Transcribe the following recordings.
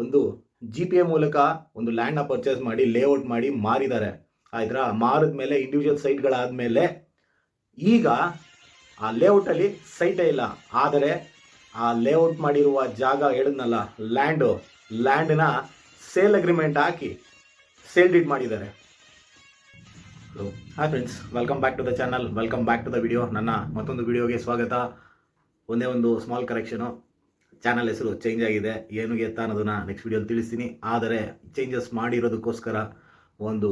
ಒಂದು G P A ಮೂಲಕ ಒಂದು ಲ್ಯಾಂಡ್ನ ಪರ್ಚೇಸ್ ಮಾಡಿ ಲೇಔಟ್ ಮಾಡಿ ಮಾರಿದ್ದಾರೆ. ಆಯ್ತಾ ಮಾರಿದ ಮೇಲೆ ಇಂಡಿವಿಜುವಲ್ ಸೈಟ್ಗಳಾದಮೇಲೆ ಈಗ ಆ ಲೇಔಟಲ್ಲಿ ಸೈಟೇ ಇಲ್ಲ. ಆದರೆ ಆ ಲೇಔಟ್ ಮಾಡಿರುವ ಜಾಗ ಹೇಳಿದ್ನಲ್ಲ ಲ್ಯಾಂಡು ಲ್ಯಾಂಡ್ನ ಸೇಲ್ ಅಗ್ರಿಮೆಂಟ್ ಹಾಕಿ ಸೇಲ್ ಡೀಟ್ ಮಾಡಿದ್ದಾರೆ. Hi friends welcome back to the channel welcome back to the video ನನ್ನ ಮತ್ತೊಂದು ವಿಡಿಯೋಗೆ ಸ್ವಾಗತ. ಒಂದೇ ಒಂದು ಸ್ಮಾಲ್ ಕರೆಕ್ಷನು ಚಾನಲ್ ಹೆಸರು ಚೇಂಜ್ ಆಗಿದೆ. ಏನು ಎತ್ತ ಅನ್ನೋದನ್ನ ನೆಕ್ಸ್ಟ್ ವಿಡಿಯೋಲಿ ತಿಳಿಸ್ತೀನಿ. ಆದರೆ ಚೇಂಜಸ್ ಮಾಡಿರೋದಕ್ಕೋಸ್ಕರ ಒಂದು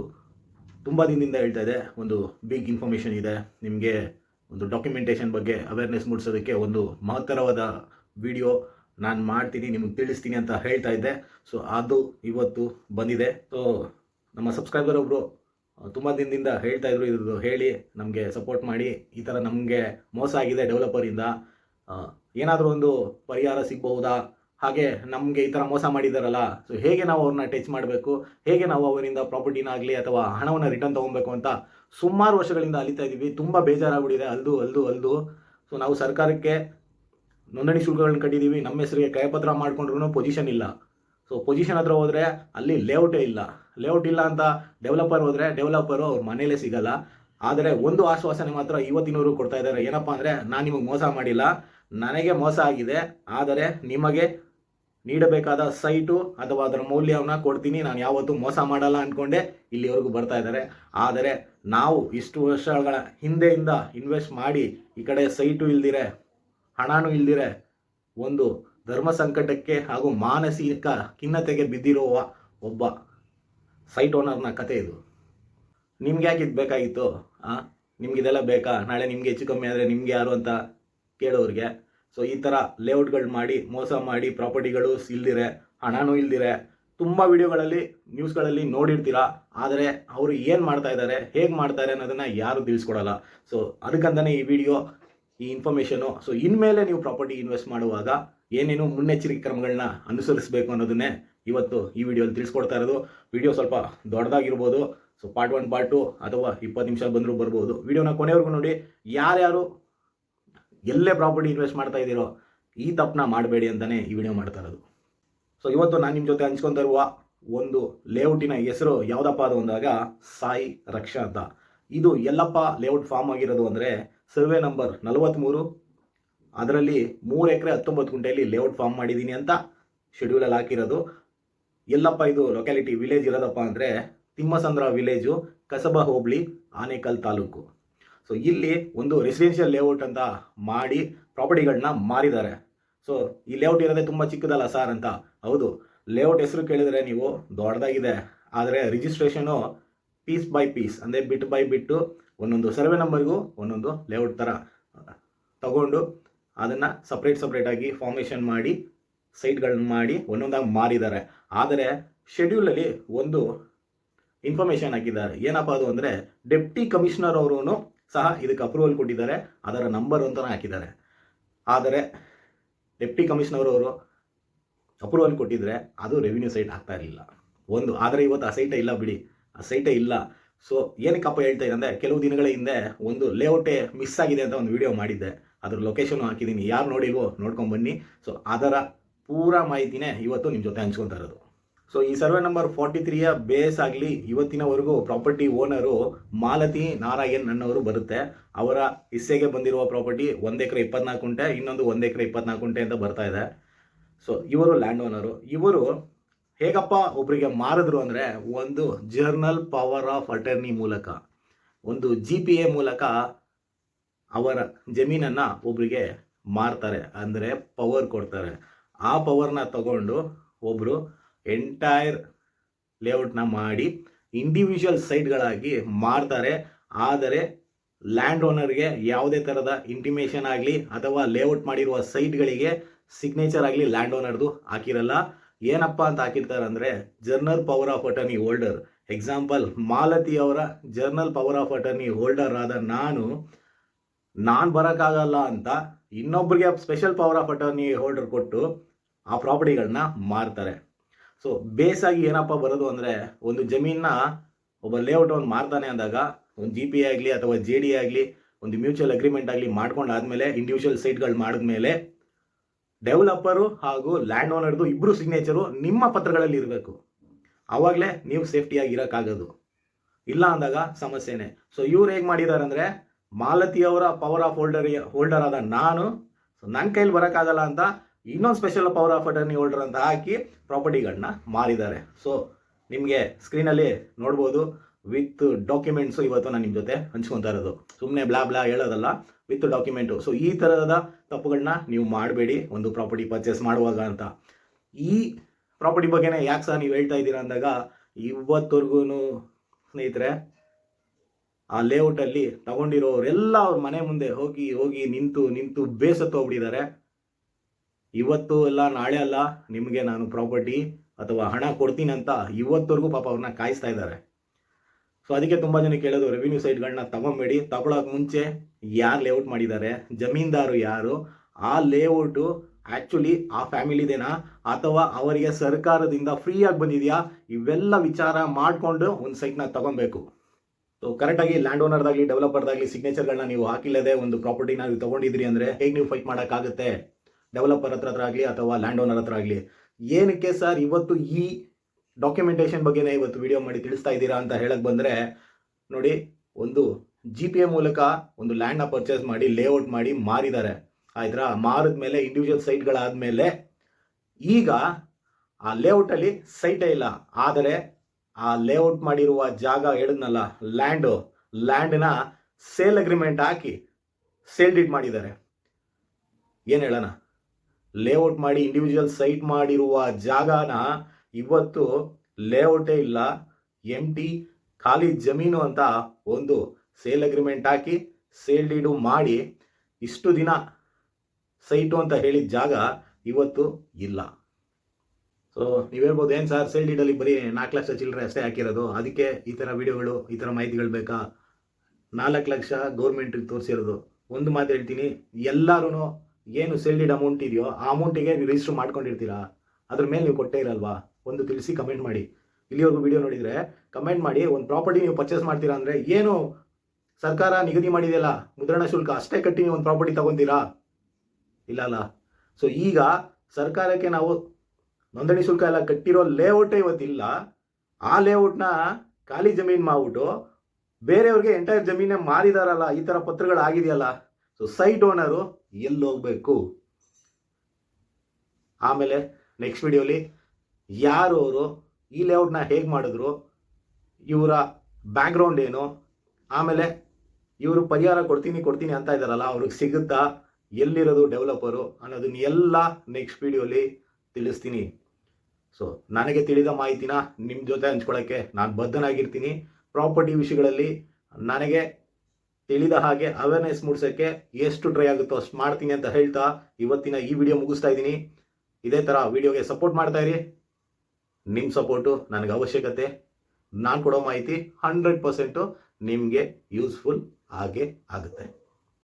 ತುಂಬ ದಿನದಿಂದ ಹೇಳ್ತಾ ಇದೆ. ಒಂದು ಬಿಗ್ ಇನ್ಫಾರ್ಮೇಷನ್ ಇದೆ. ನಿಮಗೆ ಒಂದು ಡಾಕ್ಯುಮೆಂಟೇಷನ್ ಬಗ್ಗೆ ಅವೇರ್ನೆಸ್ ಮೂಡಿಸೋದಕ್ಕೆ ಒಂದು ಮಹತ್ತರವಾದ ವಿಡಿಯೋ ನಾನು ಮಾಡ್ತೀನಿ, ನಿಮಗೆ ತಿಳಿಸ್ತೀನಿ ಅಂತ ಹೇಳ್ತಾ ಇದ್ದೆ. ಸೊ ಅದು ಇವತ್ತು ಬಂದಿದೆ. ಸೊ ನಮ್ಮ ಸಬ್ಸ್ಕ್ರೈಬರ್ ಒಬ್ಬರು ತುಂಬ ದಿನದಿಂದ ಹೇಳ್ತಾ ಇದ್ರು. ಇದ್ರದ್ದು ಹೇಳಿ, ನಮಗೆ ಸಪೋರ್ಟ್ ಮಾಡಿ. ಈ ಥರ ನಮಗೆ ಮೋಸ ಆಗಿದೆ ಡೆವಲಪರಿಂದ ಏನಾದರೂ ಒಂದು ಪರಿಹಾರ ಸಿಗ್ಬಹುದಾ? ಹಾಗೆ ನಮಗೆ ಈ ಥರ ಮೋಸ ಮಾಡಿದಾರಲ್ಲ ಸೊ ಹೇಗೆ ನಾವು ಅವ್ರನ್ನ ಟಚ್ ಮಾಡಬೇಕು? ಹೇಗೆ ನಾವು ಅವರಿಂದ ಪ್ರಾಪರ್ಟಿನಾಗಲಿ ಅಥವಾ ಹಣವನ್ನು ರಿಟರ್ನ್ ತೊಗೊಬೇಕು ಅಂತ ಸುಮಾರು ವರ್ಷಗಳಿಂದ ಅಲಿತಾ ಇದ್ದೀವಿ ತುಂಬ ಬೇಜಾರಾಗ್ಬಿಟ್ಟಿದೆ. ಅಲ್ದು ಅಲ್ದು ಅಲ್ದು. ಸೊ ನಾವು ಸರ್ಕಾರಕ್ಕೆ ನೋಂದಣಿ ಶುಲ್ಕಗಳನ್ನ ಕಟ್ಟಿದ್ದೀವಿ ನಮ್ಮ ಹೆಸರಿಗೆ ಕೈಪತ್ರ ಮಾಡಿಕೊಂಡ್ರೂ ಪೊಸಿಷನ್ ಇಲ್ಲ. ಸೊ ಪೊಸಿಷನ್ ಹತ್ರ ಹೋದರೆ ಅಲ್ಲಿ ಲೇಔಟೇ ಇಲ್ಲ. ಲೇಔಟ್ ಇಲ್ಲ ಅಂತ ಡೆವಲಪರ್ ಹೋದರೆ ಡೆವಲಪರು ಅವ್ರ ಮನೇಲೇ ಸಿಗಲ್ಲ. ಆದರೆ ಒಂದು ಆಶ್ವಾಸನೆ ಮಾತ್ರ ಇವತ್ತಿನವರು ಕೊಡ್ತಾ ಇದ್ದಾರೆ. ಏನಪ್ಪ ಅಂದರೆ ನಾನು ನಿಮಗೆ ಮೋಸ ಮಾಡಿಲ್ಲ. ನನಗೆ ಮೋಸ ಆಗಿದೆ, ಆದರೆ ನಿಮಗೆ ನೀಡಬೇಕಾದ ಸೈಟು ಅಥವಾ ಅದರ ಮೌಲ್ಯವನ್ನು ಕೊಡ್ತೀನಿ. ನಾನು ಯಾವತ್ತೂ ಮೋಸ ಮಾಡಲ್ಲ ಅಂದ್ಕೊಂಡೆ ಇಲ್ಲಿವರೆಗೂ ಬರ್ತಾ ಇದ್ದಾರೆ. ಆದರೆ ನಾವು ಇಷ್ಟು ವರ್ಷಗಳ ಹಿಂದೆಯಿಂದ ಇನ್ವೆಸ್ಟ್ ಮಾಡಿ ಈ ಕಡೆ ಸೈಟು ಇಲ್ದಿರೆ, ಹಣನೂ ಇಲ್ದಿರೆ, ಒಂದು ಧರ್ಮ ಸಂಕಟಕ್ಕೆ ಹಾಗೂ ಮಾನಸಿಕ ಖಿನ್ನತೆಗೆ ಬಿದ್ದಿರುವ ಒಬ್ಬ ಸೈಟ್ ಓನರ್ನ ಕತೆ ಇದು. ನಿಮ್ಗೆ ಯಾಕೆ ಇದು ಬೇಕಾಗಿತ್ತು? ಹಾಂ ನಿಮ್ಗೆ ಇದೆಲ್ಲ ಬೇಕಾ? ನಾಳೆ ನಿಮಗೆ ಹೆಚ್ಚು ಕಮ್ಮಿ ಆದರೆ ನಿಮ್ಗೆ ಯಾರು ಅಂತ ಕೇಳೋರಿಗೆ. ಸೊ ಈ ಥರ ಲೇಔಟ್ಗಳು ಮಾಡಿ, ಮೋಸ ಮಾಡಿ ಪ್ರಾಪರ್ಟಿಗಳು ಇಲ್ದಿರೆ, ಹಣನೂ ಇಲ್ದಿರೆ, ತುಂಬ ವಿಡಿಯೋಗಳಲ್ಲಿ ನ್ಯೂಸ್ಗಳಲ್ಲಿ ನೋಡಿರ್ತೀರಾ, ಆದರೆ ಅವರು ಏನು ಮಾಡ್ತಾ ಇದ್ದಾರೆ ಹೇಗೆ ಮಾಡ್ತಾರೆ ಅನ್ನೋದನ್ನು ಯಾರು ತಿಳಿಸ್ಕೊಡಲ್ಲ. ಸೊ ಅದಕ್ಕಂತಲೇ ಈ ವಿಡಿಯೋ, ಈ ಇನ್ಫಾರ್ಮೇಷನು ಸೊ ಇನ್ಮೇಲೆ ನೀವು ಪ್ರಾಪರ್ಟಿ ಇನ್ವೆಸ್ಟ್ ಮಾಡುವಾಗ ಏನೇನು ಮುನ್ನೆಚ್ಚರಿಕೆ ಕ್ರಮಗಳನ್ನ ಅನುಸರಿಸಬೇಕು ಅನ್ನೋದನ್ನೇ ಇವತ್ತು ಈ ವಿಡಿಯೋಲಿ ತಿಳಿಸ್ಕೊಡ್ತಾ ಇರೋದು. ವಿಡಿಯೋ ಸ್ವಲ್ಪ ದೊಡ್ಡದಾಗಿರ್ಬೋದು. So part one part two ಅಥವಾ ಇಪ್ಪತ್ತು ನಿಮಿಷ ಬಂದರೂ ಬರ್ಬೋದು. ವಿಡಿಯೋನ ಕೊನೆವರೆಗೂ ನೋಡಿ. ಯಾರ್ಯಾರು ಎಲ್ಲೇ ಪ್ರಾಪರ್ಟಿ ಇನ್ವೆಸ್ಟ್ ಮಾಡ್ತಾ ಇದ್ದೀರೋ ಈ ತಪ್ಪನ್ನ ಮಾಡಬೇಡಿ ಅಂತಲೇ ಈ ವಿಡಿಯೋ ಮಾಡ್ತಾ ಇರೋದು. ಸೊ ಇವತ್ತು ನಾನು ನಿಮ್ಮ ಜೊತೆ ಹಂಚ್ಕೊಂತ ಇರುವ ಒಂದು ಲೇಔಟಿನ ಹೆಸರು ಯಾವುದಪ್ಪ ಅದು ಅಂದಾಗ ಸಾಯಿ ರಕ್ಷಾ ಅಂತ. ಇದು ಎಲ್ಲಪ್ಪ ಲೇಔಟ್ ಫಾರ್ಮ್ ಆಗಿರೋದು ಅಂದರೆ ಸರ್ವೆ ನಂಬರ್ ನಲವತ್ತ್ಮೂರು ಅದರಲ್ಲಿ ಮೂರು ಎಕರೆ ಹತ್ತೊಂಬತ್ತು ಗುಂಟೆಯಲ್ಲಿ ಲೇಔಟ್ ಫಾರ್ಮ್ ಮಾಡಿದ್ದೀನಿ ಅಂತ ಶೆಡ್ಯೂಲಲ್ಲಿ ಹಾಕಿರೋದು. ಎಲ್ಲಪ್ಪ ಇದು ಲೊಕ್ಯಾಲಿಟಿ ವಿಲೇಜ್ ಇರೋದಪ್ಪ ಅಂದರೆ ತಿಮ್ಮಸಂದ್ರ ವಿಲೇಜು ಕಸಬಾ ಹೋಬಳಿ, ಆನೇಕಲ್ ತಾಲೂಕು. ಸೊ ಇಲ್ಲಿ ಒಂದು ರೆಸಿಡೆನ್ಷಿಯಲ್ ಲೇಔಟ್ ಅಂತ ಮಾಡಿ ಪ್ರಾಪರ್ಟಿಗಳನ್ನ ಮಾರಿದ್ದಾರೆ. ಸೊ ಈ ಲೇಔಟ್ ಇರೋದೇ ತುಂಬ ಚಿಕ್ಕದಲ್ಲ ಸರ್ ಅಂತ? ಹೌದು. ಲೇಔಟ್ ಹೆಸರು ಕೇಳಿದರೆ ನೀವು ದೊಡ್ಡದಾಗಿದೆ. ಆದರೆ ರಿಜಿಸ್ಟ್ರೇಷನು ಪೀಸ್ ಬೈ ಪೀಸ್ ಅಂದರೆ ಬಿಟ್ ಬೈ ಬಿಟ್ಟು ಒಂದೊಂದು ಸರ್ವೆ ನಂಬರ್ಗೂ ಒಂದೊಂದು ಲೇಔಟ್ ಥರ ತಗೊಂಡು ಅದನ್ನು ಸಪ್ರೇಟ್ ಸಪ್ರೇಟಾಗಿ ಫಾರ್ಮೇಷನ್ ಮಾಡಿ ಸೈಟ್ಗಳನ್ನ ಮಾಡಿ ಒಂದೊಂದಾಗಿ ಮಾರಿದ್ದಾರೆ. ಆದರೆ ಶೆಡ್ಯೂಲಲ್ಲಿ ಒಂದು ಇನ್ಫಾರ್ಮೇಷನ್ ಹಾಕಿದ್ದಾರೆ. ಏನಪ್ಪ ಅದು ಅಂದರೆ ಡೆಪ್ಟಿ ಕಮಿಷನರ್ ಅವರು ಸಹ ಇದಕ್ಕೆ ಅಪ್ರೂವಲ್ ಕೊಟ್ಟಿದ್ದಾರೆ. ಅದರ ನಂಬರ್ ಅಂತ ಹಾಕಿದ್ದಾರೆ. ಆದರೆ ಡೆಪ್ಟಿ ಕಮಿಷನರ್ ಅವರು ಅಪ್ರೂವಲ್ ಕೊಟ್ಟಿದ್ರೆ ಅದು ರೆವಿನ್ಯೂ ಸೈಟ್ ಆಗ್ತಾ ಇರಲಿಲ್ಲ. ಒಂದು, ಆದರೆ ಇವತ್ತು ಆ ಸೈಟೇ ಇಲ್ಲ ಬಿಡಿ. ಆ ಸೈಟೇ ಇಲ್ಲ. ಸೊ ಏನಕ್ಕಪ್ಪ ಹೇಳ್ತಾ ಅಂದರೆ ಕೆಲವು ದಿನಗಳ ಹಿಂದೆ ಒಂದು ಲೇಔಟೇ ಮಿಸ್ ಆಗಿದೆ ಅಂತ ಒಂದು ವಿಡಿಯೋ ಮಾಡಿದ್ದೆ. ಅದ್ರ ಲೊಕೇಶನ್ ಹಾಕಿದ್ದೀನಿ. ಯಾರು ನೋಡಿಲ್ವೋ ನೋಡ್ಕೊಂಡು ಬನ್ನಿ. ಸೊ ಅದರ ಪೂರಾ ಮಾಹಿತಿನೇ ಇವತ್ತು ನಿಮ್ಮ ಜೊತೆ ಹಂಚ್ಕೊತಾ ಇರೋದು. ಸೊ ಈ ಸರ್ವೆ ನಂಬರ್ ಫಾರ್ಟಿ ತ್ರೀಯ ಬೇಸ್ ಆಗಲಿ ಇವತ್ತಿನವರೆಗೂ ಪ್ರಾಪರ್ಟಿ ಓನರು ಮಾಲತಿ ನಾರಾಯಣ್ ಅನ್ನೋರು ಬರುತ್ತೆ. ಅವರ ಹಿಸ್ಸೆಗೆ ಬಂದಿರುವ ಪ್ರಾಪರ್ಟಿ ಒಂದು ಎಕರೆ ಇಪ್ಪತ್ನಾಲ್ಕು ಗುಂಟೆ ಇನ್ನೊಂದು ಒಂದು ಎಕರೆ ಇಪ್ಪತ್ನಾಲ್ಕು ಗುಂಟೆ ಅಂತ ಬರ್ತಾ ಇದೆ. ಸೊ ಇವರು ಲ್ಯಾಂಡ್ ಓನರು ಇವರು ಹೇಗಪ್ಪ ಒಬ್ಬರಿಗೆ ಮಾರಿದ್ರು ಅಂದರೆ ಒಂದು ಜರ್ನಲ್ ಪವರ್ ಆಫ್ ಅಟರ್ನಿ ಮೂಲಕ, ಒಂದು ಜಿ ಪಿ ಎ ಮೂಲಕ ಅವರ ಜಮೀನನ್ನು ಒಬ್ಬರಿಗೆ ಮಾರ್ತಾರೆ, ಅಂದರೆ ಪವರ್ ಕೊಡ್ತಾರೆ. ಆ ಪವರ್ನ ತಗೊಂಡು ಒಬ್ಬರು ಎಂಟೈರ್ ಲೇಔಟ್ನ ಮಾಡಿ ಇಂಡಿವಿಜುವಲ್ ಸೈಟ್ಗಳಾಗಿ ಮಾರ್ತಾರೆ ಆದರೆ ಲ್ಯಾಂಡ್ ಓನರ್ಗೆ ಯಾವುದೇ ಥರದ ಇಂಟಿಮೇಷನ್ ಆಗಲಿ ಅಥವಾ ಲೇಔಟ್ ಮಾಡಿರುವ ಸೈಟ್ಗಳಿಗೆ ಸಿಗ್ನೇಚರ್ ಆಗಲಿ ಲ್ಯಾಂಡ್ ಓನರ್ದು ಹಾಕಿರಲ್ಲ. ಏನಪ್ಪ ಅಂತ ಹಾಕಿರ್ತಾರೆ ಅಂದರೆ general power of attorney holder example Malathi ಅವರ general power of attorney holder ಆದ ನಾನು ನಾನು ಬರೋಕ್ಕಾಗಲ್ಲ ಅಂತ ಇನ್ನೊಬ್ಬರಿಗೆ special power of attorney holder ಕೊಟ್ಟು ಆ ಪ್ರಾಪರ್ಟಿಗಳನ್ನ ಮಾರ್ತಾರೆ. ಸೊ ಬೇಸಾಗಿ ಏನಪ್ಪ ಬರೋದು ಅಂದರೆ ಒಂದು ಜಮೀನನ್ನ ಒಬ್ಬ ಲೇಔಟ್ ಅವ್ನು ಮಾರ್ತಾನೆ ಅಂದಾಗ, ಒಂದು ಜಿ ಪಿ ಆಗಲಿ ಅಥವಾ ಜೆ ಡಿ ಆಗಲಿ, ಒಂದು ಮ್ಯೂಚುವಲ್ ಅಗ್ರಿಮೆಂಟ್ ಆಗಲಿ ಮಾಡ್ಕೊಂಡಾದ್ಮೇಲೆ ಇಂಡಿವಿಜುವಲ್ ಸೈಟ್ಗಳು ಮಾಡಿದ್ಮೇಲೆ ಡೆವಲಪರು ಹಾಗೂ ಲ್ಯಾಂಡ್ ಓನರ್ದು ಇಬ್ಬರು ಸಿಗ್ನೇಚರು ನಿಮ್ಮ ಪತ್ರಗಳಲ್ಲಿ ಇರಬೇಕು. ಆವಾಗಲೇ ನೀವು ಸೇಫ್ಟಿಯಾಗಿ ಇರೋಕ್ಕಾಗೋದು. ಇಲ್ಲ ಅಂದಾಗ ಸಮಸ್ಯೆನೆ. ಸೊ ಇವ್ರು ಹೇಗೆ ಮಾಡಿದ್ದಾರೆ ಅಂದರೆ ಮಾಲತಿಯವರ ಪವರ್ ಆಫ್ ಹೋಲ್ಡರ್ ಹೋಲ್ಡರ್ ಆದ ನಾನು ಸೊ ನನ್ನ ಕೈಲಿ ಬರೋಕ್ಕಾಗಲ್ಲ ಅಂತ ಇನ್ನೊಂದು special power of attorney holder ಅಂತ ಹಾಕಿ ಪ್ರಾಪರ್ಟಿಗಳನ್ನ ಮಾರಿದ್ದಾರೆ. ಸೊ ನಿಮಗೆ ಸ್ಕ್ರೀನಲ್ಲಿ ನೋಡ್ಬೋದು. ವಿತ್ ಡಾಕ್ಯುಮೆಂಟ್ಸು ಇವತ್ತು ನಾನು ನಿಮ್ಮ ಜೊತೆ ಹಂಚ್ಕೊತಾ ಇರೋದು. ಸುಮ್ಮನೆ ಬ್ಲಾ ಬ್ಲಾ ಹೇಳೋದಲ್ಲ ವಿತ್ ಡಾಕ್ಯುಮೆಂಟು ಸೊ ಈ ಥರದ ತಪ್ಪುಗಳನ್ನ ನೀವು ಮಾಡಬೇಡಿ, ಒಂದು ಪ್ರಾಪರ್ಟಿ ಪರ್ಚೇಸ್ ಮಾಡುವಾಗ ಅಂತ. ಈ ಪ್ರಾಪರ್ಟಿ ಬಗ್ಗೆನೇ ಯಾಕೆ ಸಹ ನೀವು ಹೇಳ್ತಾ ಇದ್ದೀರಾ ಅಂದಾಗ ಇವತ್ತವರೆಗೂ ಸ್ನೇಹಿತರೆ, ಆ ಲೇಔಟಲ್ಲಿ ತಗೊಂಡಿರೋರೆಲ್ಲ ಅವ್ರ ಮನೆ ಮುಂದೆ ಹೋಗಿ ಹೋಗಿ ನಿಂತು ನಿಂತು ಬೇಸತ್ತು ಹೋಗ್ಬಿಟ್ಟಿದ್ದಾರೆ ಇವತ್ತು ಅಲ್ಲ, ನಾಳೆ ಅಲ್ಲ, ನಿಮಗೆ ನಾನು ಪ್ರಾಪರ್ಟಿ ಅಥವಾ ಹಣ ಕೊಡ್ತೀನಿ ಅಂತ ಇವತ್ತವರೆಗೂ ಪಾಪ ಅವ್ರನ್ನ ಕಾಯಿಸ್ತಾ ಇದ್ದಾರೆ. ಸೊ ಅದಕ್ಕೆ ತುಂಬ ಜನ ಕೇಳೋದು ರೆವಿನ್ಯೂ ಸೈಟ್ಗಳನ್ನ ತಗೊಂಬೇಡಿ. ತಗೊಳಕ್ ಮುಂಚೆ ಯಾರು ಲೇಔಟ್ ಮಾಡಿದ್ದಾರೆ, ಜಮೀನ್ದಾರು ಯಾರು, ಆ ಲೇಔಟು ಆ್ಯಕ್ಚುಲಿ ಆ ಫ್ಯಾಮಿಲಿದೇನಾ, ಅಥವಾ ಅವರಿಗೆ ಸರ್ಕಾರದಿಂದ ಫ್ರೀಯಾಗಿ ಬಂದಿದೆಯಾ, ಇವೆಲ್ಲ ವಿಚಾರ ಮಾಡಿಕೊಂಡು ಒಂದು ಸೈಟ್ನ ತಗೊಬೇಕು. ಸೊ ಕರೆಕ್ಟಾಗಿ ಲ್ಯಾಂಡ್ ಓನರ್ದಾಗಲಿ ಡೆವಲಪರ್ದಾಗಲಿ ಸಿಗ್ನೇಚರ್ಗಳನ್ನ ನೀವು ಹಾಕಿಲ್ಲದೆ ಒಂದು ಪ್ರಾಪರ್ಟಿನ ನೀವು ತಗೊಂಡಿದ್ರಿ ಅಂದರೆ ಹೇಗೆ ನೀವು ಫೈಟ್ ಮಾಡೋಕ್ಕಾಗುತ್ತೆ? ಡೆವಲಪರ್ ಹತ್ರ ಹತ್ರ ಆಗಲಿ ಅಥವಾ ಲ್ಯಾಂಡ್ ಓನರ್ ಹತ್ರ ಆಗಲಿ, ಏನಕ್ಕೆ ಸರ್ ಇವತ್ತು ಈ ಡಾಕ್ಯುಮೆಂಟೇಷನ್ ಬಗ್ಗೆನೇ ಇವತ್ತು ವಿಡಿಯೋ ಮಾಡಿ ತಿಳಿಸ್ತಾ ಇದ್ದೀರಾ ಅಂತ ಹೇಳಕ್ಕೆ ಬಂದರೆ, ನೋಡಿ ಒಂದು ಜಿ ಪಿ ಎ ಮೂಲಕ ಒಂದು ಲ್ಯಾಂಡ್ನ ಪರ್ಚೇಸ್ ಮಾಡಿ ಲೇಔಟ್ ಮಾಡಿ ಮಾರಿದ್ದಾರೆ. ಆಯ್ತಾ ಮಾರಿದ ಮೇಲೆ ಇಂಡಿವಿಜುವಲ್ ಸೈಟ್ಗಳಾದಮೇಲೆ ಈಗ ಆ ಲೇಔಟಲ್ಲಿ ಸೈಟೇ ಇಲ್ಲ. ಆದರೆ ಆ ಲೇಔಟ್ ಮಾಡಿರುವ ಜಾಗ ಹೇಳಿದ್ನಲ್ಲ ಲ್ಯಾಂಡು ಲ್ಯಾಂಡ್ನ ಸೇಲ್ ಅಗ್ರಿಮೆಂಟ್ ಹಾಕಿ ಸೇಲ್ ಡೀಡ್ ಮಾಡಿದ್ದಾರೆ. ಏನು ಹೇಳೋಣ? ಲೇಔಟ್ ಮಾಡಿ ಇಂಡಿವಿಜುವಲ್ ಸೈಟ್ ಮಾಡಿರುವ ಜಾಗನ ಇವತ್ತು ಲೇಔಟೇ ಇಲ್ಲ. ಎಂ ಟಿ ಖಾಲಿ ಜಮೀನು ಅಂತ ಒಂದು ಸೇಲ್ ಅಗ್ರಿಮೆಂಟ್ ಹಾಕಿ ಸೇಲ್ ಡೀಡು ಮಾಡಿ, ಇಷ್ಟು ದಿನ ಸೈಟು ಅಂತ ಹೇಳಿದ ಜಾಗ ಇವತ್ತು ಇಲ್ಲ. ಸೊ ನೀವು ಹೇಳ್ಬೋದು, ಏನು ಸರ್ ಸೇಲ್ ಡೀಡಲ್ಲಿ ಬರೀ ನಾಲ್ಕು ಲಕ್ಷ ಚಿಲ್ಲರೆ ಅಷ್ಟೇ ಹಾಕಿರೋದು? ಅದಕ್ಕೆ ಈ ಥರ ವಿಡಿಯೋಗಳು ಈ ಥರ ಮಾಹಿತಿಗಳು ಬೇಕಾ? ನಾಲ್ಕು ಲಕ್ಷ ಗೌರ್ಮೆಂಟಿಗೆ ತೋರಿಸಿರೋದು. ಒಂದು ಮಾತು ಹೇಳ್ತೀನಿ ಎಲ್ಲರೂ ಏನು ಸೆಲ್ಡಿಡ್ ಅಮೌಂಟ್ ಇದೆಯೋ, ಆ ಅಮೌಂಟಿಗೆ ನೀವು ರಿಜಿಸ್ಟರ್ ಮಾಡ್ಕೊಂಡಿರ್ತೀರಾ? ಅದ್ರ ಮೇಲೆ ನೀವು ಕೊಟ್ಟೇ ಇರಲ್ವಾ? ಒಂದು ತಿಳಿಸಿ ಕಮೆಂಟ್ ಮಾಡಿ. ಇಲ್ಲಿವರೆಗೂ ವಿಡಿಯೋ ನೋಡಿದರೆ ಕಮೆಂಟ್ ಮಾಡಿ, ಒಂದು ಪ್ರಾಪರ್ಟಿ ನೀವು ಪರ್ಚೇಸ್ ಮಾಡ್ತೀರಾ ಅಂದರೆ ಏನು ಸರ್ಕಾರ ನಿಗದಿ ಮಾಡಿದೆಯಲ್ಲ? ಮುದ್ರಣ ಶುಲ್ಕ ಅಷ್ಟೇ ಕಟ್ಟಿ ನೀವು ಒಂದು ಪ್ರಾಪರ್ಟಿ ತಗೊಂತೀರಾ? ಇಲ್ಲ ಅಲ್ಲ. ಸೊ ಈಗ ಸರ್ಕಾರಕ್ಕೆ ನಾವು ನೋಂದಣಿ ಶುಲ್ಕ ಎಲ್ಲ ಕಟ್ಟಿರೋ ಲೇಔಟೇ ಇವತ್ತಿಲ್ಲ. ಆ ಲೇಔಟ್ನ ಖಾಲಿ ಜಮೀನು ಮಾಡ್ಬಿಟ್ಟು ಬೇರೆಯವ್ರಿಗೆ ಎಂಟೈರ್ ಜಮೀನೇ ಮಾರಿದಾರಲ್ಲ, ಈ ಥರ ಪತ್ರಗಳು ಆಗಿದೆಯಲ್ಲ ಸೊ ಸೈಟ್ ಓನರು ಎಲ್ಲಿ ಹೋಗ್ಬೇಕು? ಆಮೇಲೆ ನೆಕ್ಸ್ಟ್ ವಿಡಿಯೋಲಿ ಯಾರು ಅವರು? ಈ ಲೇಔಟ್ನ ಹೇಗೆ ಮಾಡಿದ್ರು? ಇವರ ಬ್ಯಾಕ್ಗ್ರೌಂಡ್ ಏನು? ಆಮೇಲೆ ಇವರು ಪರಿಹಾರ ಕೊಡ್ತೀನಿ ಕೊಡ್ತೀನಿ ಅಂತ ಇದ್ದಾರಲ್ಲ ಅವ್ರಿಗೆ ಸಿಗುತ್ತಾ? ಎಲ್ಲಿರೋದು ಡೆವಲಪರು ಅನ್ನೋದನ್ನ ಎಲ್ಲ ನೆಕ್ಸ್ಟ್ ವಿಡಿಯೋಲಿ ತಿಳಿಸ್ತೀನಿ. ಸೊ ನನಗೆ ತಿಳಿದ ಮಾಹಿತಿನ ನಿಮ್ಮ ಜೊತೆ ಹಂಚ್ಕೊಳ್ಳೋಕ್ಕೆ ನಾನು ಬದ್ಧನಾಗಿರ್ತೀನಿ. ಪ್ರಾಪರ್ಟಿ ವಿಷಯಗಳಲ್ಲಿ ನನಗೆ ತಿಳಿದ ಹಾಗೆ ಅವೇರ್ನೆಸ್ ಮೂಡಿಸೋಕ್ಕೆ ಎಷ್ಟು ಟ್ರೈ ಆಗುತ್ತೋ ಅಷ್ಟು ಮಾಡ್ತೀನಿ ಅಂತ ಹೇಳ್ತಾ ಇವತ್ತಿನ ಈ ವಿಡಿಯೋ ಮುಗಿಸ್ತಾ ಇದ್ದೀನಿ. ಇದೇ ಥರ ವಿಡಿಯೋಗೆ ಸಪೋರ್ಟ್ ಮಾಡ್ತಾ ಇರಿ. ನಿಮ್ಮ ಸಪೋರ್ಟು ನನಗೆ ಅವಶ್ಯಕತೆ. ನಾನು ಕೊಡೋ ಮಾಹಿತಿ ಹಂಡ್ರೆಡ್ ಪರ್ಸೆಂಟು ನಿಮಗೆ ಯೂಸ್ಫುಲ್ ಆಗೇ ಆಗುತ್ತೆ.